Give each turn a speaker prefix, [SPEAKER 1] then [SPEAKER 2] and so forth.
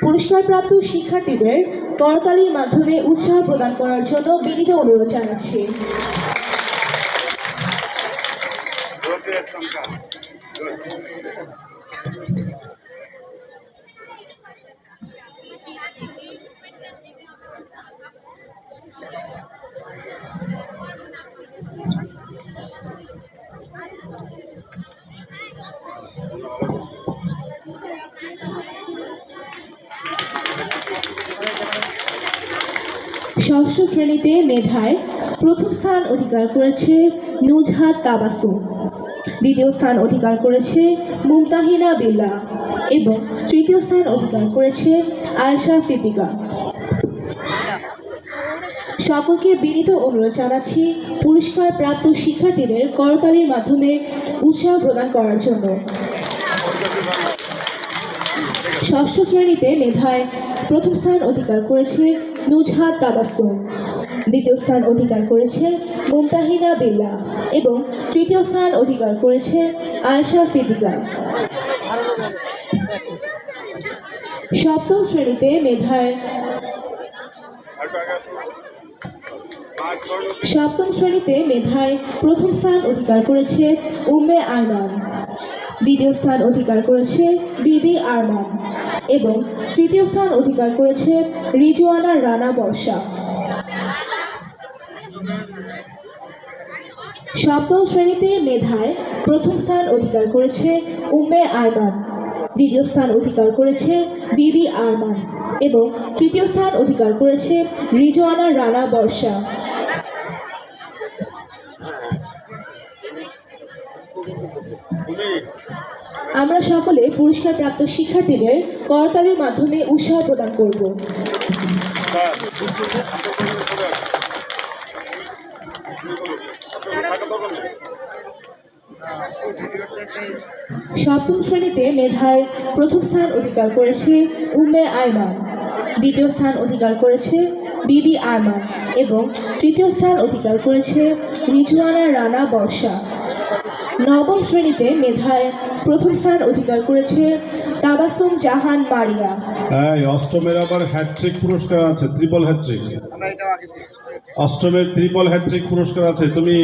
[SPEAKER 1] পুরস্কারপ্রাপ্ত শিক্ষার্থীদের করতালির মাধ্যমে উৎসাহ প্রদান করার জন্য বিনীত অনুরোধ জানাচ্ছি। ষষ্ঠ শ্রেণীতে মেধায় প্রথম স্থান অধিকার করেছে নুজহাত তাবাসু। দ্বিতীয় স্থান অধিকার করেছে মুমতাহিনা বিল্লা এবং তৃতীয় স্থান অধিকার করেছে আয়েশা সিদ্দিকা। সকলকে বিনীত অনুরোধ জানাচ্ছি পুরস্কার প্রাপ্ত শিক্ষার্থীদের করতালির মাধ্যমে উৎসাহ প্রদান করার জন্য। ষষ্ঠ শ্রেণীতে মেধায় প্রথম স্থান অধিকার করেছে নুজহাত তাবাসুম দ্বিতীয় স্থান অধিকার করেছে মুমতাহিনা বিল্লা এবং তৃতীয় স্থান অধিকার করেছে আয়েশা সিদ্দিকা। সপ্তম শ্রেণীতে মেধায়। সপ্তম শ্রেণীতে মেধায় প্রথম স্থান অধিকার করেছে উম্মে আরমান দ্বিতীয় স্থান অধিকার করেছে বিবি আরমান এবং তৃতীয় স্থান অধিকার করেছে রিজওয়ানা রানা বর্ষা। সপ্তম শ্রেণীতে মেধায় প্রথম স্থান অধিকার করেছে উম্মে আরমান দ্বিতীয় স্থান অধিকার করেছে বিবি আরমান এবং তৃতীয় স্থান অধিকার করেছে রিজওয়ানা রানা বর্ষা
[SPEAKER 2] তুমি
[SPEAKER 1] আমরা সকলে পুরস্কারপ্রাপ্ত শিক্ষার্থীদের করতালির মাধ্যমে উৎসাহ প্রদান করব। সপ্তম শ্রেণীতে মেধায় প্রথম স্থান অধিকার করেছে উমে আয়মান দ্বিতীয় স্থান অধিকার করেছে বিবি আরমান এবং তৃতীয় স্থান অধিকার করেছে রিজওয়ানা রানা বর্ষা নবম শ্রেণীতে মেধায় প্রথম স্থান অধিকার করেছে তাবাসুম জাহান মারিয়া।
[SPEAKER 3] হ্যাঁ অষ্টমের আবার হ্যাট্রিক পুরস্কার আছে ত্রিপল হ্যাট্রিক অষ্টমের ত্রিপল হ্যাট্রিক পুরস্কার আছে তুমি